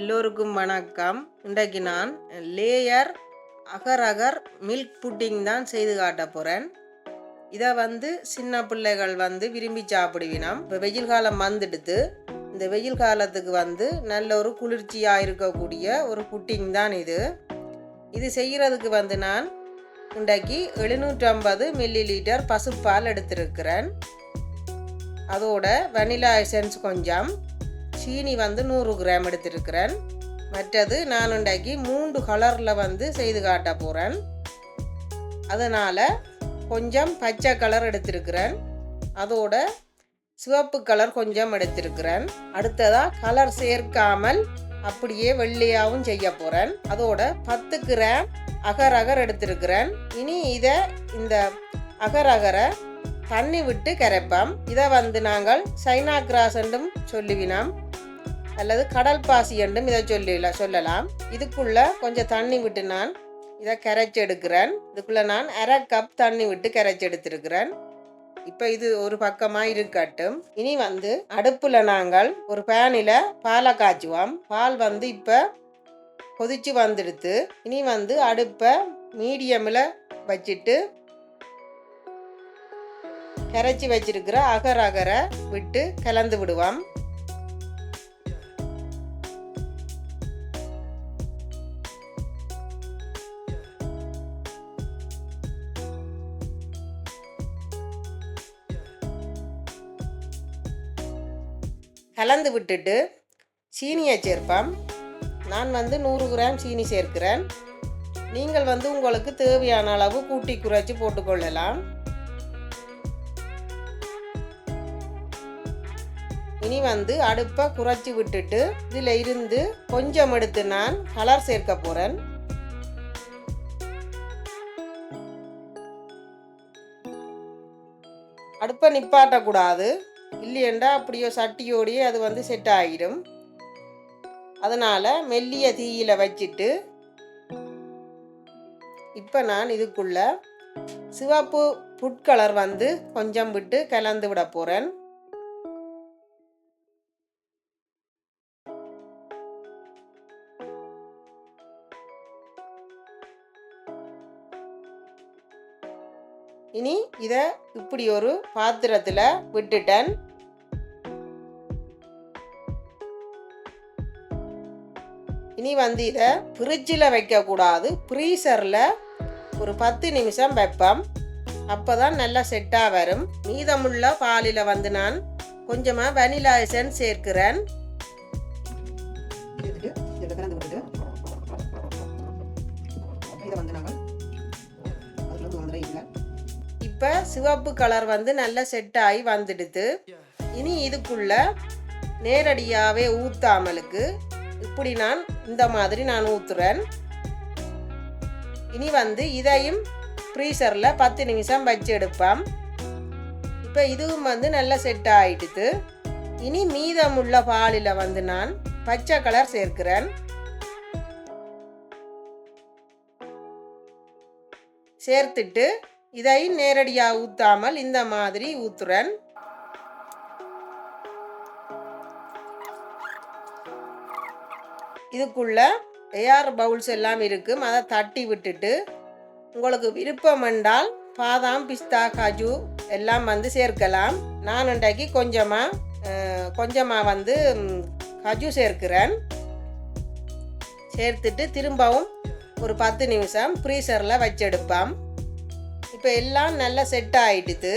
எல்லோருக்கும் வணக்கம். இன்றைக்கு நான் layer agar agar milk pudding தான் செய்து காட்ட போகிறேன் இதை வந்து சின்ன பிள்ளைகள் வந்து விரும்பி சாப்பிடுவினோம். இப்போ வெயில் காலம் வந்துடுது. இந்த வெயில் காலத்துக்கு வந்து நல்ல ஒரு குளிர்ச்சியாக இருக்கக்கூடிய ஒரு புட்டிங் தான் இது. இது செய்கிறதுக்கு வந்து நான் இன்றைக்கு எழுநூற்றம்பது மில்லி லிட்டர் பசுப்பால் எடுத்திருக்கிறேன். அதோட வெனிலா எசன்ஸ் கொஞ்சம். சீனி வந்து நூறு கிராம் எடுத்திருக்கிறேன். மற்றது நான் உண்டாக்கி மூன்று கலரில் வந்து செய்து காட்ட போகிறேன் அதனால் கொஞ்சம் பச்சை கலர் எடுத்திருக்கிறேன். அதோட சிவப்பு கலர் கொஞ்சம் எடுத்திருக்கிறேன். அடுத்ததாக கலர் சேர்க்காமல் அப்படியே வெள்ளையாகவும் செய்ய போகிறேன் அதோட பத்து கிராம் அகர் அகர் எடுத்திருக்கிறேன். இனி இதை இந்த அகர் அகரை தண்ணி விட்டு கரைப்போம். இதை வந்து நாங்கள் சைனா கிராஸ் என்றும் சொல்லுவினோம். அல்லது கடல் பாசி என்றும் இதை சொல்லல சொல்லலாம். இதுக்குள்ள கொஞ்சம் தண்ணி விட்டு நான் இதை கரைச்சி எடுக்கிறேன் இதுக்குள்ள நான் அரை கப் தண்ணி விட்டு கரைச்சி எடுத்திருக்கிறேன் இப்போ இது ஒரு பக்கமாக இருக்கட்டும். இனி வந்து அடுப்பில் நாங்கள் ஒரு பேனில் பாலை காய்ச்சுவோம். பால் வந்து இப்போ கொதிச்சு வந்துடுத்து. இனி வந்து அடுப்பை மீடியமில் வச்சுட்டு கரைச்சி வச்சிருக்கிற அகர் அகரை விட்டு கலந்து விடுவோம். கலந்து விட்டுட்டு சீனியை சேர்ப்போம் நான் வந்து நூறு கிராம் சீனி சேர்க்கிறேன். நீங்கள் வந்து உங்களுக்கு தேவையான அளவு கூட்டி குறைச்சி போட்டுக்கொள்ளலாம் இனி வந்து அடுப்பை குறைச்சி விட்டுட்டு இதில் இருந்து கொஞ்சம் எடுத்து நான் கலர் சேர்க்க போகிறேன் அடுப்பை நிப்பாட்டக்கூடாது. இல்லையண்டா அப்படியோ சட்டியோடையே அது வந்து செட் ஆகிடும் அதனால் மெல்லிய தீயில் வச்சுட்டு இப்போ நான் இதுக்குள்ள சிவப்பு ஃபுட் கலர் வந்து கொஞ்சம் விட்டு கலந்து விட போகிறேன் இனி இதை இப்படி ஒரு பாத்திரத்தில் விட்டுட்டேன். இனி வந்து இதை ஃப்ரிட்ஜில் வைக்கக்கூடாது ஃப்ரீசரில் ஒரு பத்து நிமிஷம் வைப்பம். அப்போ தான் நல்லா செட்டாக வரும். மீதமுள்ள பாலில் வந்து நான் கொஞ்சமாக வெனிலா எசன்ஸ் சேர்க்கிறேன். இப்போ சிவப்பு கலர் வந்து நல்லா செட் ஆகி வந்துடுது. இனி இதுக்குள்ள நேரடியாகவே ஊற்றாமலுக்கு இப்படி நான் இந்த மாதிரி நான் ஊற்றுறேன் இனி வந்து இதையும் ஃப்ரீசரில் பத்து நிமிஷம் வச்சு எடுப்போம் இப்போ இதுவும் வந்து நல்லா செட் ஆகிட்டுது இனி மீதமுள்ள பாலில் வந்து நான் பச்சை கலர் சேர்க்கிறேன். சேர்த்துட்டு இதை நேரடியாக ஊற்றாமல் இந்த மாதிரி ஊத்துறேன். இதுக்குள்ள ஏஆர் பவுல்ஸ் எல்லாம் இருக்கும். அதை தட்டி விட்டுட்டு உங்களுக்கு விருப்பம் என்றால் பாதாம் பிஸ்தா காஜு எல்லாம் வந்து சேர்க்கலாம். நான் இன்றைக்கு கொஞ்சமாக கொஞ்சமாக வந்து காஜு சேர்க்கிறேன். சேர்த்துட்டு திரும்பவும் ஒரு பத்து நிமிஷம் ஃப்ரீசரில் வச்செடுப்பான். இப்போ எல்லாம் நல்லா செட் ஆகிடுது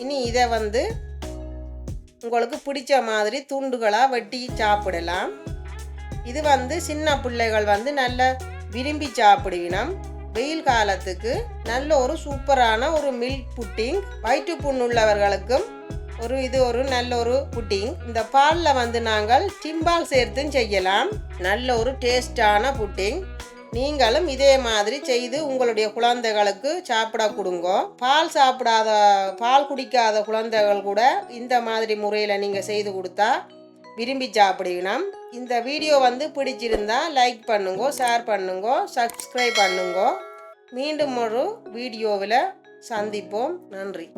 இனி இதை வந்து உங்களுக்கு பிடிச்ச மாதிரி துண்டுகளாக வெட்டி சாப்பிடலாம். இது வந்து சின்ன பிள்ளைகள் வந்து நல்ல விரும்பி சாப்பிடுவினம் வெயில் காலத்துக்கு நல்ல ஒரு சூப்பரான ஒரு மில்க் புட்டிங் வயிற்று புண்ணுள்ளவர்களுக்கும் ஒரு இது ஒரு நல்ல ஒரு புட்டிங் இந்த பாலில் வந்து நாங்கள் டிம்பால் சேர்த்தும் செய்யலாம். நல்ல ஒரு டேஸ்டான புட்டிங் நீங்களும் இதே மாதிரி செய்து உங்களுடைய குழந்தைகளுக்கு சாப்பிட கொடுங்க. பால் சாப்பிடாத பால் குடிக்காத குழந்தைகள் கூட இந்த மாதிரி முறையில் நீங்கள் செய்து கொடுத்தா விரும்பி சாப்பிடுவினம். இந்த வீடியோ வந்து பிடிச்சிருந்தா லைக் பண்ணுங்க ஷேர் பண்ணுங்க சப்ஸ்கிரைப் பண்ணுங்க. மீண்டும் ஒரு வீடியோவில் சந்திப்போம். நன்றி.